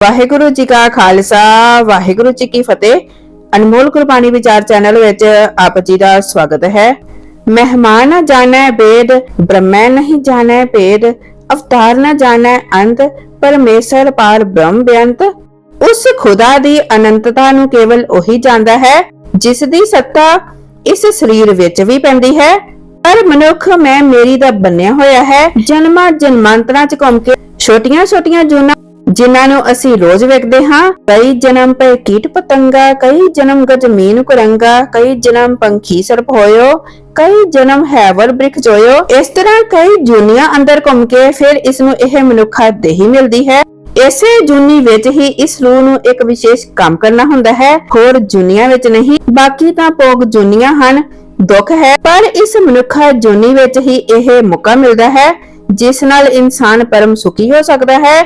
ਵਾਹਿਗੁਰੂ ਜੀ ਕਾ ਖਾਲਸਾ, ਵਾਹਿਗੁਰੂ ਜੀ ਕੀ ਫਤਿਹ। ਅਨਮੋਲ ਗੁਰਬਾਣੀ ਵਿਚਾਰ ਚੈਨਲ ਵਿੱਚ ਆਪ ਜੀ ਦਾ ਸਵਾਗਤ ਹੈ। ਮਹਿਮਾਨ ਨਾ ਜਾਣੈ ਬੇਦ, ਬ੍ਰਹਮੈ ਨਹੀਂ ਜਾਣੈ ਭੇਦ, ਅਵਤਾਰ ਨਾ ਜਾਣੈ ਅੰਤ, ਪਰਮੇਸ਼ਰ ਪਾਰ ਬ੍ਰਹਮ ਬੇਅੰਤ। ਉਸ ਖੁਦਾ ਦੀ ਅਨੰਤਤਾ ਨੂੰ ਕੇਵਲ ਉਹੀ ਜਾਣਦਾ ਹੈ, ਜਿਸ ਦੀ ਸੱਤਾ ਇਸ ਸਰੀਰ ਵਿੱਚ ਵੀ ਪੈਂਦੀ ਹੈ। ਪਰ ਮਨੁੱਖ, ਮੈਂ ਮੇਰੀ ਦਾ ਬੰਨਿਆ ਹੋਇਆ ਹੈ। ਜਨਮਾਂ ਜਨਮਾਂਤਰਾਂ ਚ ਘੁੰਮ ਕੇ ਛੋਟੀਆਂ ਛੋਟੀਆਂ ਜੂਨਾਂ ਜਿਨ੍ਹਾਂ ਨੂੰ ਅਸੀਂ ਰੋਜ਼ ਵੇਖਦੇ ਹਾਂ, ਕਈ ਜਨਮ ਪਏ ਕੀਟ ਪਤੰਗਾ, ਕਈ ਜਨਮ ਗਜਮੀਨ ਕੁਰੰਗਾ, ਕਈ ਜਨਮ ਪੰਖੀ ਸਰਪ ਹੋਇਓ, ਕਈ ਜਨਮ ਹੈਵਰ ਬ੍ਰਿਖ ਜੋਇਓ ਇਸ ਤਰ੍ਹਾਂ ਕਈ ਜੂਨੀਆਂ ਅੰਦਰ ਘੁੰਮ ਕੇ ਫਿਰ ਇਸ ਨੂੰ ਇਹ ਮਨੁੱਖਾ ਦੇਹੀ ਮਿਲਦੀ ਹੈ। ਇਸੇ ਜੁਨੀ ਵਿੱਚ ਹੀ ਇਸ ਰੂਹ ਨੂੰ ਇੱਕ ਵਿਸ਼ੇਸ਼ ਕੰਮ ਕਰਨਾ ਹੁੰਦਾ ਹੈ, ਹੋਰ ਜੁਨੀਆਂ ਵਿੱਚ ਨਹੀਂ, ਬਾਕੀ ਤਾਂ ਭੋਗ ਜੁਨੀਆਂ ਹਨ, ਦੁੱਖ ਹੈ, ਪਰ ਇਸ ਮਨੁੱਖਾ ਜੁਨੀ ਵਿੱਚ ਹੀ ਇਹ ਮੌਕਾ ਮਿਲਦਾ ਹੈ, ਜਿਸ ਨਾਲ ਇਨਸਾਨ ਪਰਮ ਸੁਖੀ ਹੋ ਸਕਦਾ ਹੈ।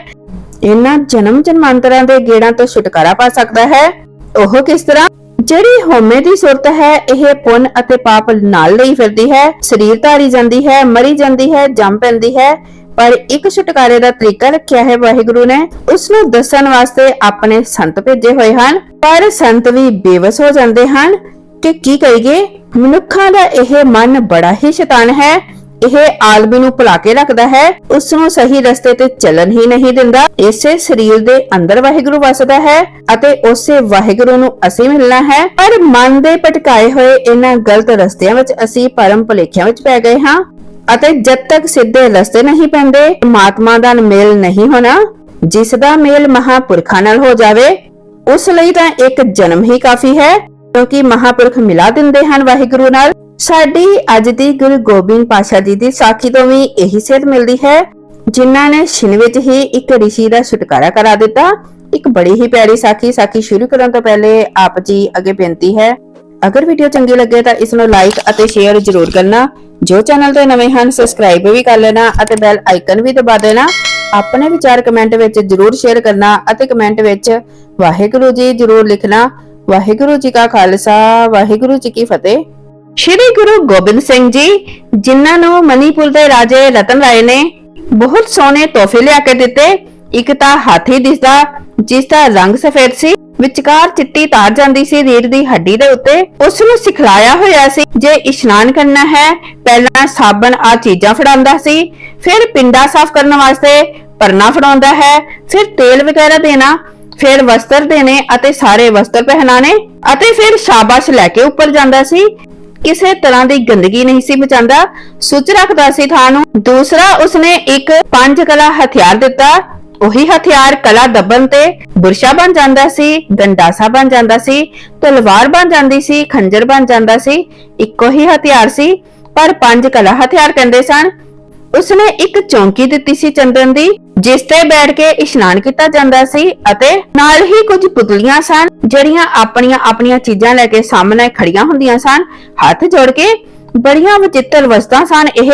ਇਹਨਾਂ ਜਨਮ ਜਨਮਾਂਤਰਾਂ ਦੇ ਗੇੜਾਂ ਤੋਂ ਛੁਟਕਾਰਾ ਪਾ ਸਕਦਾ ਹੈ। ਉਹ ਕਿਸ ਤਰ੍ਹਾਂ? ਜਿਹੜੀ ਹਉਮੈ ਦੀ ਸੁਰਤ ਹੈ, ਇਹ ਪੁੰਨ ਅਤੇ ਪਾਪ ਨਾਲ ਲਈ ਫਿਰਦੀ ਹੈ। ਸਰੀਰ ਧਾਰੀ ਜਾਂਦੀ ਹੈ, ਮਰੀ ਜਾਂਦੀ ਹੈ, ਜੰਮ ਪੈਂਦੀ ਹੈ। ਪਰ ਇੱਕ ਛੁਟਕਾਰੇ ਦਾ ਤਰੀਕਾ ਰੱਖਿਆ ਹੈ ਵਾਹਿਗੁਰੂ ਨੇ। ਉਸ ਨੂੰ ਦੱਸਣ ਵਾਸਤੇ ਆਪਣੇ ਸੰਤ ਭੇਜੇ ਹੋਏ ਹਨ। ਪਰ ਸੰਤ ਵੀ ਬੇਵਸ ਹੋ ਜਾਂਦੇ ਹਨ ਕਿ ਕੀ ਕਰੀਏ? ਮਨੁੱਖਾਂ ਦਾ ਇਹ ਮਨ ਬੜਾ ਹੀ ਸ਼ੈਤਾਨ ਹੈ। ਇਹ ਆਲਮੀ ਨੂੰ ਭੁਲਾ ਕੇ ਰੱਖਦਾ ਹੈ ਉਸ ਨੂੰ ਸਹੀ ਰਸਤੇ ਤੇ ਚੱਲਣ ਹੀ ਨਹੀਂ ਦਿੰਦਾ। ਇਸੇ ਸਰੀਰ ਦੇ ਅੰਦਰ ਵਾਹਿਗੁਰੂ ਵਸਦਾ ਹੈ ਅਤੇ ਉਸੇ ਵਾਹਿਗੁਰੂ ਨੂੰ ਅਸੀਂ ਮਿਲਣਾ ਹੈ। ਪਰ ਮਨ ਦੇ ਭਟਕਾਏ ਹੋਏ ਇਹਨਾਂ ਗਲਤ ਰਸਤਿਆਂ ਵਿੱਚ ਅਸੀਂ ਪਰਮ ਭੁਲੇਖਿਆਂ ਵਿੱਚ ਪੈ ਗਏ ਹਾਂ ਅਤੇ ਜਦ ਤੱਕ ਸਿੱਧੇ ਰਸਤੇ ਨਹੀਂ ਪੈਂਦੇ, ਪਰਮਾਤਮਾ ਦਾ ਮੇਲ ਨਹੀਂ ਹੋਣਾ, ਜਿਸ ਦਾ ਮੇਲ ਮਹਾਪੁਰਖਾਂ ਨਾਲ ਹੋ ਜਾਵੇ, ਉਸ ਲਈ ਤਾਂ ਇੱਕ ਜਨਮ ਹੀ ਕਾਫੀ ਹੈ। ਕਿਉਂਕਿ ਮਹਾਪੁਰਖ ਮਿਲਾ ਦਿੰਦੇ ਹਨ ਵਾਹਿਗੁਰੂ ਨਾਲ। ਸਾਡੀ ਅੱਜ ਦੀ ਗੁਰੂ ਗੋਬਿੰਦ ਪਾਸ਼ਾ ਜੀ ਦੀ ਸਾਖੀ ਤੋਂ ਵੀ ਇਹੀ ਸੇਧ ਮਿਲਦੀ ਹੈ, ਜਿਨ੍ਹਾਂ ਨੇ ਛਿਨ ਵਿੱਚ ਹੀ ਇੱਕ ਰਿਸ਼ੀ ਦਾ ਛੁਟਕਾਰਾ ਕਰਾ ਦਿੱਤਾ। ਇੱਕ ਬੜੀ ਹੀ ਪਿਆਰੀ ਸਾਖੀ ਸਾਖੀ ਸ਼ੁਰੂ ਕਰਨ ਤੋਂ ਪਹਿਲੇ ਆਪ ਜੀ ਅੱਗੇ ਬੇਨਤੀ ਹੈ, ਅਗਰ ਵੀਡੀਓ ਚੰਗੀ ਲੱਗੇ ਤਾਂ ਇਸ ਨੂੰ ਲਾਈਕ ਅਤੇ ਸ਼ੇਅਰ ਜ਼ਰੂਰ ਕਰਨਾ। ਜੋ ਚੈਨਲ ਤੇ ਨਵੇਂ ਹਨ ਸਬਸਕ੍ਰਾਈਬ ਵੀ ਕਰ ਲੈਣਾ ਅਤੇ ਬੈਲ ਆਈਕਨ ਵੀ ਦਬਾ ਦੇਣਾ। ਆਪਣੇ ਵਿਚਾਰ ਕਮੈਂਟ ਵਿੱਚ ਜ਼ਰੂਰ ਸ਼ੇਅਰ ਕਰਨਾ ਅਤੇ ਕਮੈਂਟ ਵਿੱਚ ਵਾਹਿਗੁਰੂ ਜੀ ਜ਼ਰੂਰ ਲਿਖਣਾ। ਵਾਹਿਗੁਰੂ ਜੀ ਕਾ ਖਾਲਸਾ, ਵਾਹਿਗੁਰੂ ਜੀ ਕੀ ਫਤਿਹ। ਸ਼੍ਰੀ ਗੁਰੂ ਗੋਬਿੰਦ ਸਿੰਘ ਜੀ, ਜਿਨ੍ਹਾਂ ਨੂੰ ਮਨੀਪੁਰ ਦੇ ਰਾਜੇ ਰਤਨ ਰਾਏ ਨੇ ਬਹੁਤ ਸੋਹਣੇ ਤੋਹਫੇ ਲਿਆ ਕੇ ਦਿੱਤੇ, ਇੱਕ ਤਾਂ ਹਾਥੀ ਦਿਸਦਾ, ਜਿਸ ਦਾ ਰੰਗ ਸਫੇਦ ਸੀ, ਵਿਚਕਾਰ ਚਿੱਟੀ ਤਾਰ ਜਾਂਦੀ ਸੀ ਰੀੜ ਦੀ ਹੱਡੀ ਦੇ ਉੱਤੇ, ਉਸ ਨੂੰ ਸਿਖਲਾਇਆ ਹੋਇਆ ਸੀ, ਜੇ ਇਸ਼ਨਾਨ ਕਰਨਾ ਹੈ, ਪਹਿਲਾਂ ਸਾਬਣ ਆ ਚੀਜ਼ਾਂ ਫੜਾਉਂਦਾ ਸੀ, ਫਿਰ ਪਿੰਡਾ ਸਾਫ਼ ਕਰਨ ਵਾਸਤੇ ਪਰਨਾ ਫੜਾਉਂਦਾ ਹੈ, ਫਿਰ ਤੇਲ ਵਗੈਰਾ ਦੇਣਾ ਫਿਰ ਵਸਤਰ ਦੇਣੇ ਅਤੇ ਸਾਰੇ ਵਸਤਰ ਪਹਿਨਾਣੇ ਅਤੇ ਫਿਰ ਸ਼ਾਬਾਸ਼ ਲੈ ਕੇ ਉੱਪਰ ਜਾਂਦਾ ਸੀ। ਕਿਸੇ ਤਰ੍ਹਾਂ ਦੀ ਗੰਦਗੀ ਨਹੀਂ ਸੀ ਬਚਾਉਂਦਾ ਸੁੱਚ ਰੱਖਦਾ ਸੀ ਥਾਂ ਨੂੰ। ਦੂਸਰਾ ਉਸਨੇ ਇੱਕ ਪੰਜ ਕਲਾ ਹਥਿਆਰ ਦਿੱਤਾ। ਉਹੀ ਹਥਿਆਰ ਕਲਾ ਦੱਬਣ ਤੇ ਬੁਰਸ਼ਾ ਬਣ ਜਾਂਦਾ ਸੀ, ਗੰਡਾਸਾ ਬਣ ਜਾਂਦਾ ਸੀ, ਤਲਵਾਰ ਬਣ ਜਾਂਦੀ ਸੀ, ਖੰਜਰ ਬਣ ਜਾਂਦਾ ਸੀ। ਇੱਕੋ ਹੀ ਹਥਿਆਰ ਸੀ, ਪਰ ਪੰਜ ਕਲਾ ਹਥਿਆਰ ਕਹਿੰਦੇ ਸਨ। ਉਸਨੇ ਇੱਕ ਚੌਂਕੀ ਦਿੱਤੀ ਸੀ ਚੰਦਨ ਦੀ, ਜਿਸ ਤੇ ਬੈਠ ਕੇ ਇਸ਼ਨਾਨ ਕੀਤਾ ਜਾਂਦਾ ਸੀ ਅਤੇ ਨਾਲ ਹੀ ਕੁਝ ਪੁਤਲੀਆਂ ਸਨ, ਜਿਹੜੀਆਂ ਆਪਣੀਆਂ ਆਪਣੀਆਂ ਚੀਜ਼ਾਂ ਲੈ ਕੇ ਸਾਹਮਣੇ ਖੜੀਆਂ ਹੁੰਦੀਆਂ ਸਨ। ਹੱਥ ਜੋੜ ਕੇ ਬੜੀਆਂ ਵਿਚਿੱਤਰ ਵਸਤਾਂ ਸਨ ਇਹ।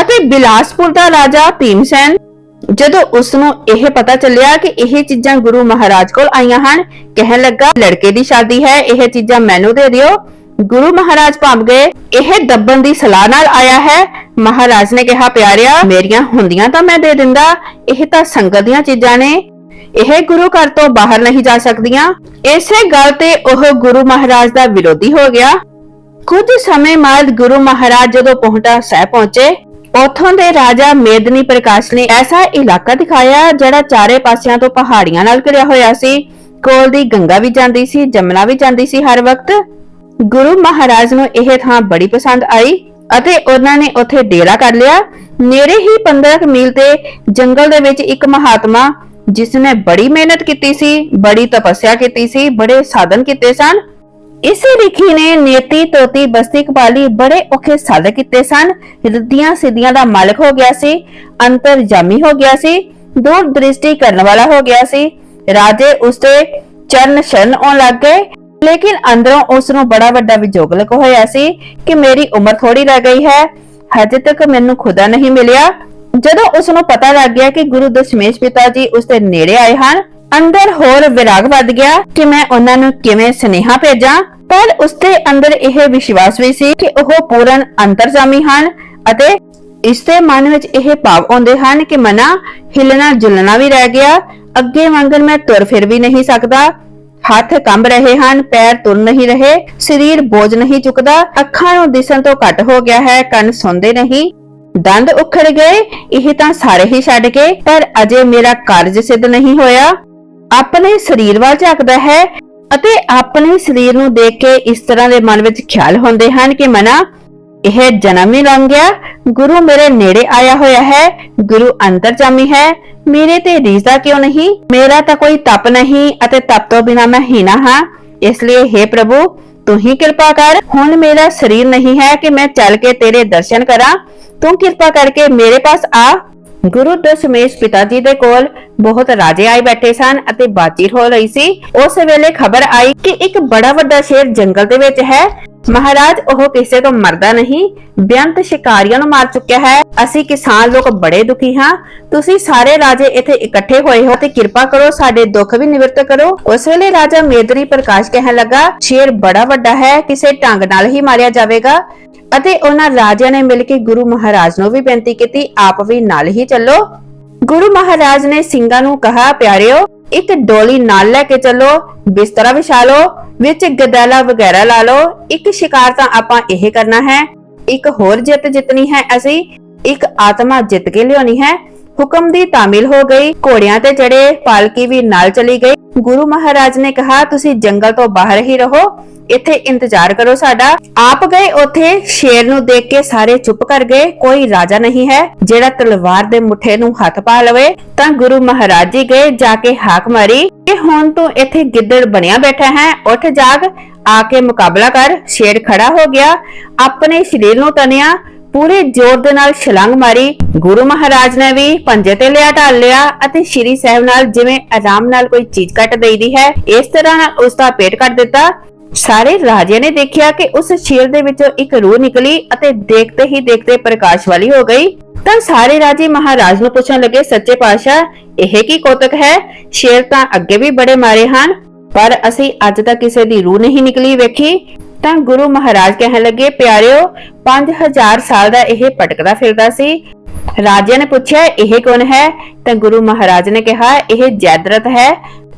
ਅਤੇ ਬਿਲਾਸਪੁਰ ਦਾ ਰਾਜਾ ਭੀਮਸੈਨ, ਜਦੋਂ ਉਸ ਨੂੰ ਇਹ ਪਤਾ ਚੱਲਿਆ ਕਿ ਇਹ ਚੀਜ਼ਾਂ ਗੁਰੂ ਮਹਾਰਾਜ ਕੋਲ ਆਈਆਂ ਹਨ, ਕਹਿਣ ਲੱਗਾ, ਲੜਕੇ ਦੀ ਸ਼ਾਦੀ ਹੈ, ਇਹ ਚੀਜ਼ਾਂ ਮੈਨੂੰ ਦੇ ਦਿਓ। ਗੁਰੂ ਮਹਾਰਾਜ ਭੰਬ ਗਏ। ਇਹ ਦੱਬਣ ਦੀ ਸਲਾਹ ਨਾਲ ਆਇਆ ਹੈ। ਮਹਾਰਾਜ ਨੇ ਕਿਹਾ, ਪਿਆਰਿਆ, ਮੇਰੀਆਂ ਹੁੰਦੀਆਂ ਤਾਂ ਮੈਂ ਦੇ ਦਿੰਦਾ। ਇਹ ਤਾਂ ਸੰਗਤ ਦੀਆਂ ਚੀਜ਼ਾਂ ਨੇ। ਇਹ ਗੁਰੂ ਘਰ ਤੋਂ ਬਾਹਰ ਨਹੀਂ ਜਾ ਸਕਦੀਆਂ। ਇਸੇ ਗੱਲ ਤੇ ਉਹ ਗੁਰੂ ਮਹਾਰਾਜ ਦਾ ਵਿਰੋਧੀ ਹੋ ਗਿਆ। ਕੁਝ ਸਮੇਂ ਬਾਅਦ ਗੁਰੂ ਮਹਾਰਾਜ ਜਦੋਂ ਪਹੁੰਚਾ ਸਾਹਿਬ ਪਹੁੰਚੇ, ਉਥੋਂ ਦੇ ਰਾਜਾ ਮੇਦਨੀ ਪ੍ਰਕਾਸ਼ ਨੇ ਐਸਾ ਇਲਾਕਾ ਦਿਖਾਇਆ ਜਿਹੜਾ ਚਾਰੇ ਪਾਸਿਆਂ ਤੋਂ ਪਹਾੜੀਆਂ ਨਾਲ ਘਿਰਿਆ ਹੋਇਆ ਸੀ। ਕੋਲ ਦੀ ਗੰਗਾ ਵੀ ਜਾਂਦੀ ਸੀ, ਜਮਨਾ ਵੀ ਜਾਂਦੀ ਸੀ ਹਰ ਵਕਤ। ਗੁਰੂ ਮਹਾਰਾਜ ਨੂੰ ਇਹ ਥਾਂ ਬੜੀ ਪਸੰਦ ਆਈ ਅਤੇ ਉਹਨਾਂ ਨੇ ਉੱਥੇ ਡੇਰਾ ਕਰ ਲਿਆ। ਨੇੜੇ ਹੀ 15 ਮੀਲ ਤੇ ਜੰਗਲ ਦੇ ਵਿੱਚ ਇੱਕ ਮਹਾਤਮਾ, ਜਿਸ ਨੇ ਬੜੀ ਮਿਹਨਤ ਕੀਤੀ ਸੀ, ਬੜੀ ਤਪੱਸਿਆ ਕੀਤੀ ਸੀ, ਬੜੇ ਸਾਧਨ ਕੀਤੇ ਸਨ। ਇਸੇ ਲਿਖੀ ਨੇ ਨੇਤੀ ਤੋਤੀ ਬਸਤੀ ਕਪਾਲੀ ਬੜੇ ਔਖੇ ਸਾਧਕ ਕੀਤੇ ਸਨ। ਰਿੱਧੀਆਂ ਸਿੱਧੀਆਂ ਦਾ ਮਾਲਕ ਹੋ ਗਿਆ ਸੀ ਅੰਤਰ ਜਾਮੀ ਹੋ ਗਿਆ ਸੀ, ਦੂਰ ਦ੍ਰਿਸ਼ਟੀ ਕਰਨ ਵਾਲਾ ਹੋ ਗਿਆ ਸੀ। ਰਾਜੇ ਉਸਦੇ ਚਰਨ ਸ਼ਰਨ ਆਉਣ ਲੱਗ ਗਏ। ਲੇਕਿਨ ਅੰਦਰੋਂ ਉਸ ਨੂੰ ਬੜਾ ਵੱਡਾ ਵਿਜੋਗਲਕ ਹੋਇਆ ਸੀ ਕਿ ਮੇਰੀ ਉਮਰ ਥੋੜੀ ਰਹਿ ਗਈ ਹੈ। ਹਜੇ ਤੱਕ ਮੈਨੂੰ ਖੁਦਾ ਨਹੀਂ ਮਿਲਿਆ। ਜਦੋਂ ਉਸ ਨੂੰ ਪਤਾ ਲੱਗ ਗਿਆ ਕਿ ਗੁਰੂ ਦਸ਼ਮੇਸ਼ ਪਿਤਾ ਜੀ ਉਸ ਦੇ ਨੇੜੇ ਆਏ ਹਨ, ਅੰਦਰ ਹੋਰ ਵਿਰਾਗ ਵੱਧ ਗਿਆ ਕਿ ਮੈਂ ਉਹਨਾਂ ਨੂੰ ਕਿਵੇਂ ਸਨੇਹਾ ਭੇਜਾਂ। ਪਰ ਉਸ ਦੇ ਅੰਦਰ ਇਹ ਵਿਸ਼ਵਾਸ ਵੀ ਸੀ ਕਿ ਉਹ ਪੂਰਨ ਅੰਤਰਜਾਮੀ ਹਨ ਅਤੇ ਇਸ ਦੇ ਮਨ ਵਿੱਚ ਇਹ ਭਾਵ ਆਉਂਦੇ ਹਨ ਕਿ ਮਨਾ ਹਿਲਣਾ ਜੁਲਣਾ ਵੀ ਰਹਿ ਗਿਆ। ਅੱਗੇ ਵਾਂਗਣ ਮੈਂ ਤੁਰ ਫਿਰ ਵੀ ਨਹੀਂ ਸਕਦਾ। ਹੱਥ ਕੰਬ ਰਹੇ ਹਨ, ਪੈਰ ਤੁਰ ਨਹੀਂ ਰਹੇ, ਸਰੀਰ ਬੋਝ ਨਹੀਂ ਚੁੱਕਦਾ, ਅੱਖਾਂ ਨੂੰ ਦਿਸਣ ਤੋਂ ਘੱਟ ਹੋ ਗਿਆ ਹੈ, ਕੰਨ ਸੁਣਦੇ ਨਹੀਂ। ਦੰਦ ਉਖੜ ਗਏ, ਇਹ ਤਾਂ ਸਾਰੇ ਹੀ ਛੱਡ ਕੇ ਪਰ ਅਜੇ ਮੇਰਾ ਕਾਰਜ ਸਿੱਧ ਨਹੀਂ ਹੋਇਆ। ਆਪਣੇ ਸਰੀਰ ਵੱਲ ਝਾਕਦਾ ਹੈ ਅਤੇ ਆਪਣੇ ਸਰੀਰ ਨੂੰ ਦੇਖ ਕੇ ਇਸ ਤਰ੍ਹਾਂ ਦੇ ਮਨ ਵਿੱਚ ਖਿਆਲ ਹੁੰਦੇ ਹਨ ਕਿ ਮਨਾ ਇਹ ਜਨਮ ਹੀ ਲੰਘ ਗਿਆ। ਗੁਰੂ ਮੇਰੇ ਨੇੜੇ ਆਇਆ ਹੋਇਆ ਹੈ। ਗੁਰੂ ਅੰਤਰਜਾਮੀ ਹੈ। ਮੇਰੇ ਤੇ ਰੀਜ਼ਾ ਕਿਉਂ ਨਹੀਂ? ਮੇਰਾ ਤਾਂ ਕੋਈ ਤਪ ਨਹੀਂ ਅਤੇ ਤਪ ਤੋਂ ਬਿਨਾ ਮੈਂ ਹੀਣਾ ਹਾਂ। ਇਸ ਲਈ हे ਪ੍ਰਭੂ, ਤੂੰ ਹੀ ਕਿਰਪਾ ਕਰ। ਹੁਣ ਮੇਰਾ ਸਰੀਰ ਨਹੀਂ ਹੈ ਕਿ ਮੈਂ ਚੱਲ ਕੇ ਤੇਰੇ ਦਰਸ਼ਨ ਕਰਾਂ। ਤੂੰ ਕਿਰਪਾ ਕਰਕੇ ਮੇਰੇ ਪਾਸ ਆ। ਗੁਰੂ ਦਸ਼ਮੇਸ਼ ਪਿਤਾ ਜੀ ਦੇ ਕੋਲ ਬਹੁਤ ਰਾਜੇ ਆਏ ਬੈਠੇ ਸਨ ਅਤੇ ਬਾਤਚੀਤ ਹੋ ਰਹੀ ਸੀ। ਉਸ ਵੇਲੇ ਖਬਰ ਆਈ ਕਿ ਇੱਕ ਬੜਾ ਵੱਡਾ ਸ਼ੇਰ ਜੰਗਲ ਦੇ ਵਿੱਚ ਹੈ। ਮਹਾਰਾਜ, ਉਹ ਕਿਸੇ ਤੋਂ ਮਰਦਾ ਨਹੀਂ। ਬੇਅੰਤ ਸ਼ਿਕਾਰੀਆਂ ਨੂੰ ਮਾਰ ਚੁੱਕਿਆ ਹੈ। ਅਸੀਂ ਕਿਸਾਨ ਲੋਕ ਬੜੇ ਦੁਖੀ ਹਾਂ। ਤੁਸੀਂ ਸਾਰੇ ਰਾਜੇ ਇੱਥੇ ਇਕੱਠੇ ਹੋਏ ਹੋ ਤੇ ਕਿਰਪਾ ਕਰੋ, ਸਾਡੇ ਦੁੱਖ ਵੀ ਨਿਵਰਤ ਕਰੋ। ਉਸ ਵੇਲੇ ਰਾਜਾ ਮੇਦਰੀ ਪ੍ਰਕਾਸ਼ ਕਹਿਣ ਲੱਗਾ, ਸ਼ੇਰ ਬੜਾ ਵੱਡਾ ਹੈ, ਕਿਸੇ ਢੰਗ ਨਾਲ ਹੀ ਮਾਰਿਆ ਜਾਵੇਗਾ। ਅਤੇ ਉਹਨਾਂ ਰਾਜਿਆਂ ਨੇ ਮਿਲ ਕੇ ਗੁਰੂ ਮਹਾਰਾਜ ਨੂੰ ਵੀ ਬੇਨਤੀ ਕੀਤੀ, ਆਪ ਵੀ ਨਾਲ ਹੀ ਚੱਲੋ। ਗੁਰੂ ਮਹਾਰਾਜ ਨੇ ਸਿੰਘਾਂ ਨੂੰ ਕਹਾ, ਪਿਆਰਿਓ ਇੱਕ ਡੋਲੀ ਨਾਲ ਲੈ ਕੇ ਚੱਲੋ, ਬਿਸਤਰਾ ਵਿਛਾ ਲਓ, ਵਿੱਚ ਗਦੈਲਾ ਵਗੈਰਾ ਲਾ ਲਓ। ਇੱਕ ਸ਼ਿਕਾਰ ਤਾਂ ਆਪਾਂ ਇਹ ਕਰਨਾ ਹੈ, ਇੱਕ ਹੋਰ ਜਿੱਤ ਜਿੱਤਣੀ ਹੈ ਅਸੀਂ, ਇੱਕ ਆਤਮਾ ਜਿੱਤ ਕੇ ਲਿਆਉਣੀ ਹੈ। ਹੁਕਮ ਦੀ ਤਾਮਿਲ ਹੋ ਗਈ, ਘੋੜਿਆਂ ਤੇ ਚੜੇ ਪਾਲਕੀ ਵੀ ਨਾਲ ਚਲੀ ਗਈ। ਗੁਰੂ ਮਹਾਰਾਜ ਨੇ ਕਿਹਾ, ਤੁਸੀਂ ਜੰਗਲ ਤੋਂ ਬਾਹਰ ਹੀ ਰਹੋ ਇੱਥੇ ਇੰਤਜ਼ਾਰ ਕਰੋ ਸਾਡਾ। ਆਪ ਗਏ, ਉੱਥੇ ਸ਼ੇਰ ਨੂੰ ਦੇਖ ਕੇ ਸਾਰੇ ਚੁੱਪ ਕਰ ਗਏ। ਕੋਈ ਰਾਜਾ ਨਹੀਂ ਹੈ ਜਿਹੜਾ ਤਲਵਾਰ ਦੇ ਮੁੱਠੇ ਨੂੰ ਹੱਥ ਪਾ ਲਵੇ। ਤਾਂ ਗੁਰੂ ਮਹਾਰਾਜ ਜੀ ਗਏ, ਜਾ ਕੇ ਹਾਕ ਮਾਰੀ ਕਿ ਹੁਣ ਤੂੰ ਇੱਥੇ ਗਿੱਦੜ ਬਣਿਆ ਬੈਠਾ ਹੈ। ਉੱਠ ਜਾਗ, ਆ ਕੇ ਮੁਕਾਬਲਾ ਕਰ। ਸ਼ੇਰ ਖੜਾ ਹੋ ਗਿਆ, ਆਪਣੇ ਸਰੀਰ ਨੂੰ ਤਨਿਆ, ਪੂਰੇ ਜ਼ੋਰ ਦੇ ਨਾਲ ਛਲਾਂਗ ਮਾਰੀ। ਗੁਰੂ ਮਹਾਰਾਜ ਨੇ ਵੀ ਪੰਜੇ ਤੇ ਲਿਆ ਢਾਲ ਲਿਆ ਅਤੇ ਸ਼੍ਰੀ ਸਾਹਿਬ ਨਾਲ ਜਿਵੇਂ ਆਰਾਮ ਨਾਲ ਕੋਈ ਚੀਜ਼ ਕੱਟ ਦੇਈਦੀ ਹੈ, ਇਸ ਤਰ੍ਹਾਂ ਨਾਲ ਉਸ ਦਾ ਪੇਟ ਕੱਟ ਦਿੱਤਾ। ਸਾਰੇ ਰਾਜਿਆਂ ਨੇ ਦੇਖਿਆ ਕਿ ਉਸ ਸ਼ੇਰ ਦੇ ਵਿੱਚੋਂ ਇੱਕ ਰੂਹ ਨਿਕਲੀ ਅਤੇ ਦੇਖਦੇ ਹੀ ਦੇਖਦੇ ਪ੍ਰਕਾਸ਼ ਵਾਲੀ ਹੋ ਗਈ। ਤਾਂ ਸਾਰੇ ਰਾਜੇ ਮਹਾਰਾਜ ਨੂੰ ਪੁੱਛਣ ਲੱਗੇ, ਸੱਚੇ ਪਾਤਸ਼ਾਹ, ਇਹ ਕੀ ਕੋਤਕ ਹੈ? ਸ਼ੇਰ ਤਾਂ ਅੱਗੇ ਵੀ ਬੜੇ ਮਾਰੇ ਹਨ, ਪਰ ਅਸੀਂ ਅੱਜ ਤੱਕ ਕਿਸੇ ਦੀ ਰੂਹ ਨਹੀਂ ਨਿਕਲੀ ਵੇਖੀ। ਤਾਂ ਗੁਰੂ ਮਹਾਰਾਜ ਕਹਿਣ ਲੱਗੇ, ਪਿਆਰਿਓ 5000 ਸਾਲ ਦਾ ਇਹ ਭਟਕਦਾ ਫਿਰਦਾ ਸੀ। ਰਾਜਿਆਂ ਨੇ ਪੁੱਛਿਆ, ਇਹ ਕੌਣ ਹੈ? ਤਾਂ ਗੁਰੂ ਮਹਾਰਾਜ ਨੇ ਕਿਹਾ, ਇਹ ਜੈਦਰਤ ਹੈ।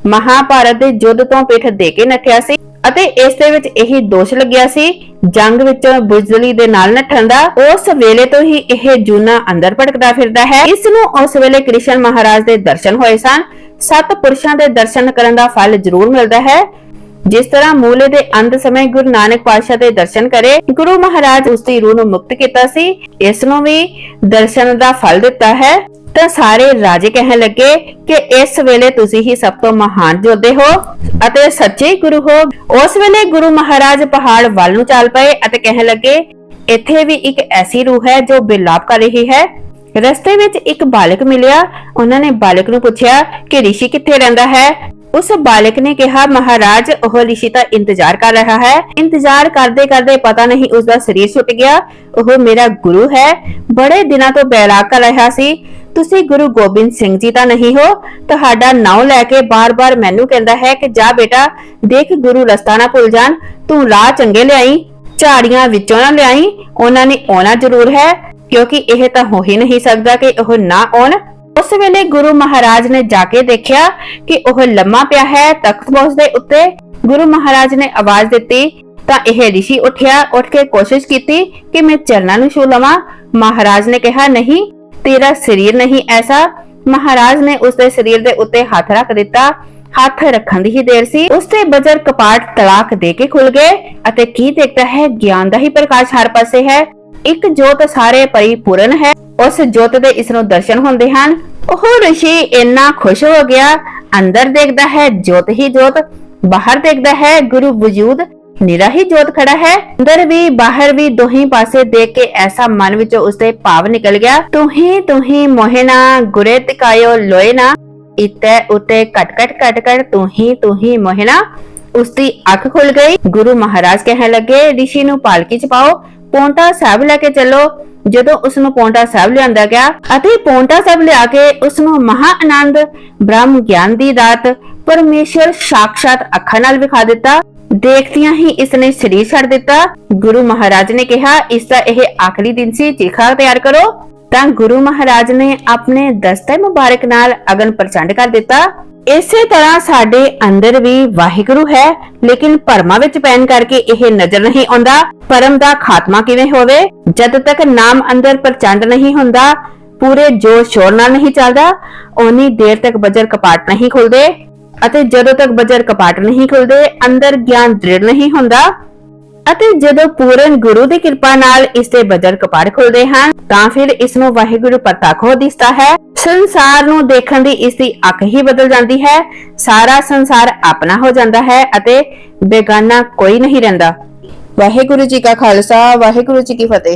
ਮਹਾਭਾਰਤ ਦੇ ਯੁੱਧ ਤੋਂ ਪਿੱਠ ਦੇ ਕੇ ਨੱਠਿਆ ਸੀ। ਅਤੇ ਇਸ ਦੇ ਵਿੱਚ ਇਹੀ ਦੋਸ਼ ਲੱਗਿਆ ਸੀ, ਜੰਗ ਵਿੱਚ ਬੁਜ਼ਦਲੀ ਦੇ ਨਾਲ ਨੱਠਣ ਦਾ, ਉਸ ਵੇਲੇ ਤੋਂ ਹੀ ਇਹ ਜੂਨਾ ਅੰਦਰ ਭਟਕਦਾ ਫਿਰਦਾ ਹੈ। ਇਸ ਨੂੰ ਉਸ ਵੇਲੇ ਕ੍ਰਿਸ਼ਨ ਮਹਾਰਾਜ ਦੇ ਦਰਸ਼ਨ ਹੋਏ ਸਨ। ਸੱਤ ਪੁਰਸ਼ਾਂ ਦੇ ਦਰਸ਼ਨ ਕਰਨ ਦਾ ਫਲ ਜ਼ਰੂਰ ਮਿਲਦਾ ਹੈ। ਜਿਸ ਤਰ੍ਹਾਂ ਮੂਲੇ ਦੇ ਅੰਤ ਸਮੇਂ ਗੁਰੂ ਨਾਨਕ ਪਾਤਸ਼ਾਹ ਦੇ ਦਰਸ਼ਨ ਕਰੇ, ਗੁਰੂ ਮਹਾਰਾਜ ਉਸ ਦੀ ਰੂਹ ਨੂੰ ਮੁਕਤ ਕੀਤਾ ਸੀ। ਇਸ ਨੂੰ ਵੀ ਦਰਸ਼ਨ ਦਾ ਫਲ ਦਿੱਤਾ ਹੈ। ਤਾਂ ਸਾਰੇ ਰਾਜੇ ਕਹਿਣ ਲੱਗੇ ਕਿ ਇਸ ਵੇਲੇ ਤੁਸੀਂ ਹੀ ਸਭ ਤੋਂ ਮਹਾਨ ਯੋਧੇ ਹੋ ਅਤੇ ਸੱਚੇ ਗੁਰੂ ਹੋ। ਉਸ ਵੇਲੇ ਗੁਰੂ ਮਹਾਰਾਜ ਪਹਾੜ ਵੱਲ ਨੂੰ ਚੱਲ ਪਏ ਅਤੇ ਕਹਿਣ ਲੱਗੇ, ਇੱਥੇ ਵੀ ਇੱਕ ਐਸੀ ਰੂਹ ਹੈ ਜੋ ਬਿਲਾਪ ਕਰ ਰਹੀ ਹੈ ਰਸਤੇ ਵਿੱਚ ਇੱਕ ਬਾਲਕ ਮਿਲਿਆ। ਉਹਨਾਂ ਨੇ ਬਾਲਕ ਨੂੰ ਪੁੱਛਿਆ ਕਿ ਰਿਸ਼ੀ ਕਿੱਥੇ ਰਹਿੰਦਾ ਹੈ? ਉਸ ਬਾਲਕ ਨੇ ਕਿਹਾ, ਮਹਾਰਾਜ, ਉਹ ਰਿਸ਼ੀ ਦਾ ਇੰਤਜ਼ਾਰ ਕਰ ਰਿਹਾ ਹੈ। ਇੰਤਜ਼ਾਰ ਕਰਦੇ ਕਰਦੇ ਪਤਾ ਨਹੀਂ ਉਸ ਦਾ ਸਰੀਰ ਛੁੱਟ ਗਿਆ। ਉਹ ਮੇਰਾ ਗੁਰੂ ਹੈ। ਬੜੇ ਦਿਨਾਂ ਤੋਂ ਬੈਰਾਗ ਕਰ ਰਿਹਾ ਸੀ। ਤੁਸੀਂ ਗੁਰੂ ਗੋਬਿੰਦ ਸਿੰਘ ਜੀ ਤਾਂ ਨਹੀਂ ਹੋ? ਤੁਹਾਡਾ ਨਾਮ ਲੈ ਕੇ ਬਾਰ-ਬਾਰ ਮੈਨੂੰ ਕਹਿੰਦਾ ਹੈ ਕਿ ਜਾ ਬੇਟਾ, ਦੇਖ ਗੁਰੂ ਰਸਤਾ ਨਾ ਭੁੱਲ ਜਾਣ। ਤੂੰ ਰਾਹ ਚੰਗੇ ਲਿਆਈ, ਝਾੜੀਆਂ ਵਿੱਚੋਂ ਨਾ ਲਿਆਈ। ਉਹਨਾਂ ਨੇ ਆਉਣਾ ਜ਼ਰੂਰ ਹੈ। ਕਿਉਂਕਿ ਇਹ ਤਾਂ ਹੋ ਹੀ ਨਹੀਂ ਸਕਦਾ ਕਿ ਉਹ ਨਾ ਆਉਣ। ਉਸ ਵੇਲੇ ਗੁਰੂ ਮਹਾਰਾਜ ਨੇ ਜਾ ਕੇ ਦੇਖਿਆ ਕਿ ਉਹ ਲੰਮਾ ਪਿਆ ਹੈ, ਤਖਤ ਬੋਸ ਦੇ ਉੱਤੇ। ਗੁਰੂ ਮਹਾਰਾਜ ਨੇ ਆਵਾਜ਼ ਦਿੱਤੀ, ਤਾਂ ਇਹ ਰਿਸ਼ੀ ਉੱਠਿਆ, ਉੱਠ ਕੇ ਕੋਸ਼ਿਸ਼ ਕੀਤੀ ਕਿ ਮੈਂ ਚਰਨਾਂ ਨੂੰ ਛੂ ਲਵਾਂ। ਮਹਾਰਾਜ ਨੇ ਕਿਹਾ, ਨਹੀਂ, ਤੇਰਾ ਸਰੀਰ ਨਹੀਂ ਐਸਾ। ਮਹਾਰਾਜ ਨੇ ਉਸ ਦੇ ਸਰੀਰ ਦੇ ਉੱਤੇ ਹੱਥ ਰੱਖ ਦਿੱਤਾ। ਹੱਥ ਰੱਖਣ ਦੀ ਹੀ ਦੇਰ ਸੀ। ਉਸ ਦੇ ਬਜਰ ਕਪਾਟ ਤਲਾਕ ਦੇ ਕੇ ਖੁੱਲ ਗਏ ਅਤੇ ਕੀ ਦੇਖਦਾ ਹੈ, ਗਿਆਨ ਦਾ ਹੀ ਪ੍ਰਕਾਸ਼ ਹਰ ਪਾਸੇ ਹੈ। ਇੱਕ ਜੋਤ ਸਾਰੇ ਪਰਿਪੂਰਨ ਹੈ, ਉਸ ਜੋਤ ਦੇ ਇਸ ਨੂੰ ਦਰਸ਼ਨ ਹੁੰਦੇ ਹਨ। ਉਹ ਰਿਸ਼ੀ ਇੰਨਾ ਖੁਸ਼ ਹੋ ਗਿਆ, ਅੰਦਰ ਦੇਖਦਾ ਹੈ ਜੋਤ ਹੀ ਜੋਤ, ਬਾਹਰ ਦੇਖਦਾ ਹੈ ਗੁਰੂ ਵਜੂਦ, ਨਿਰਾ ਹੀ ਜੋਤ ਖੜਾ ਹੈ। ਅੰਦਰ ਵੀ, ਬਾਹਰ ਵੀ ਦੋਹੀਂ ਪਾਸੇ ਦੇਖ ਕੇ ਐਸਾ ਮਨ ਵਿੱਚੋਂ ਉਸਦੇ ਭਾਵ ਨਿਕਲ ਗਿਆ ਤੂੰ ਹੀ ਤੂੰ ਹੀ ਮੋਹਿਨਾ ਗੁਰੇ ਤਿਕਾਇਓ ਲੋਇਨਾ ਇਤੇ ਉਤੇ ਕਟ ਕਟ ਕਟ ਤੂੰ ਹੀ ਤੂੰ ਹੀ ਮੋਹਿਨਾ ਉਸਦੀ ਅੱਖ ਖੁੱਲ ਗਈ। ਗੁਰੂ ਮਹਾਰਾਜ ਕਹਿਣ ਲੱਗੇ ਰਿਸ਼ੀ ਨੂੰ ਪਾਲਕੀ ਚ ਪਾਓ ਪੌਂਟਾ ਸਾਹਿਬ ਲੈ ਕੇ ਚੱਲੋ। ਜਦੋਂ ਉਸ ਨੂੰ ਪੌਂਟਾ ਸਾਹਿਬ ਲਿਆਂਦਾ ਗਿਆ ਅਤੇ ਪੌਂਟਾ ਸਾਹਿਬ ਲਿਆ ਕੇ ਉਸ ਨੂੰ ਮਹਾ ਆਨੰਦ, ਬ੍ਰਹਮ ਗਿਆਨ ਦੀ ਦਾਤ, ਪਰਮੇਸ਼ਰ ਸਾਖਸ਼ਾਤ ਅੱਖਾਂ ਨਾਲ ਵਿਖਾ ਦਿੱਤਾ। ਦੇਖਦਿਆਂ ਹੀ ਇਸ ਨੇ ਸਰੀਰ ਛੱਡ ਦਿੱਤਾ। ਗੁਰੂ ਮਹਾਰਾਜ ਨੇ ਕਿਹਾ, ਇਸ ਦਾ ਇਹ ਆਖਰੀ ਦਿਨ ਸੀ ਚਿਖਾ ਤਿਆਰ ਕਰੋ। ਤਾਂ ਗੁਰੂ ਮਹਾਰਾਜ ਨੇ ਆਪਣੇ ਦਸਤੇ ਮੁਬਾਰਕ ਨਾਲ ਅਗਨ ਪ੍ਰਚੰਡ ਕਰ ਦਿੱਤਾ। ਇਸੇ ਤਰ੍ਹਾਂ ਸਾਡੇ ਅੰਦਰ ਵੀ ਵਾਹਿਗੁਰੂ ਹੈ, ਲੇਕਿਨ ਭਰਮਾਂ ਵਿੱਚ ਪੈਣ ਕਰਕੇ ਇਹ ਨਜ਼ਰ ਨਹੀਂ ਆਉਂਦਾ। ਪਰਮ ਦਾ ਖਾਤਮਾ ਕਿਵੇਂ ਹੋਵੇ? ਜਦ ਤੱਕ ਨਾਮ ਅੰਦਰ ਪ੍ਰਚੰਡ ਨਹੀਂ ਹੁੰਦਾ, ਪੂਰੇ ਜੋਰ ਸ਼ੋਰ ਨਾਲ ਨਹੀਂ ਚੱਲਦਾ, ਓਨੀ ਦੇਰ ਤੱਕ ਬਜਰ ਕਪਾਟ ਨਹੀਂ ਖੁੱਲਦੇ। ਅਤੇ ਜਦੋਂ ਤੱਕ ਬਜਰ ਕਪਾਟ ਨਹੀਂ ਖੁੱਲਦੇ, ਅੰਦਰ ਗਿਆਨ ਦ੍ਰਿੜ ਨਹੀਂ ਹੁੰਦਾ। ਅਤੇ ਜਦੋਂ ਪੂਰਨ ਗੁਰੂ ਦੀ ਕਿਰਪਾ ਨਾਲ ਇਸ ਦੇ ਬਜਰ ਕਪਾੜ ਖੁੱਲਦੇ ਹਨ, ਤਾਂ ਫਿਰ ਇਸ ਨੂੰ ਵਾਹਿਗੁਰੂ ਪ੍ਰਤੱਖ ਹੋ ਦਿਸਦਾ ਹੈ। ਸੰਸਾਰ ਨੂੰ ਦੇਖਣ ਦੀ ਇਸ ਦੀ ਅੱਖ ਹੀ ਬਦਲ ਜਾਂਦੀ ਹੈ। ਸਾਰਾ ਸੰਸਾਰ ਆਪਣਾ ਹੋ ਜਾਂਦਾ ਹੈ ਅਤੇ ਬੇਗਾਨਾ ਕੋਈ ਨਹੀਂ ਰਹਿੰਦਾ। ਵਾਹਿਗੁਰੂ ਜੀ ਕਾ ਖਾਲਸਾ, ਵਾਹਿਗੁਰੂ ਜੀ ਕੀ ਫਤਿਹ।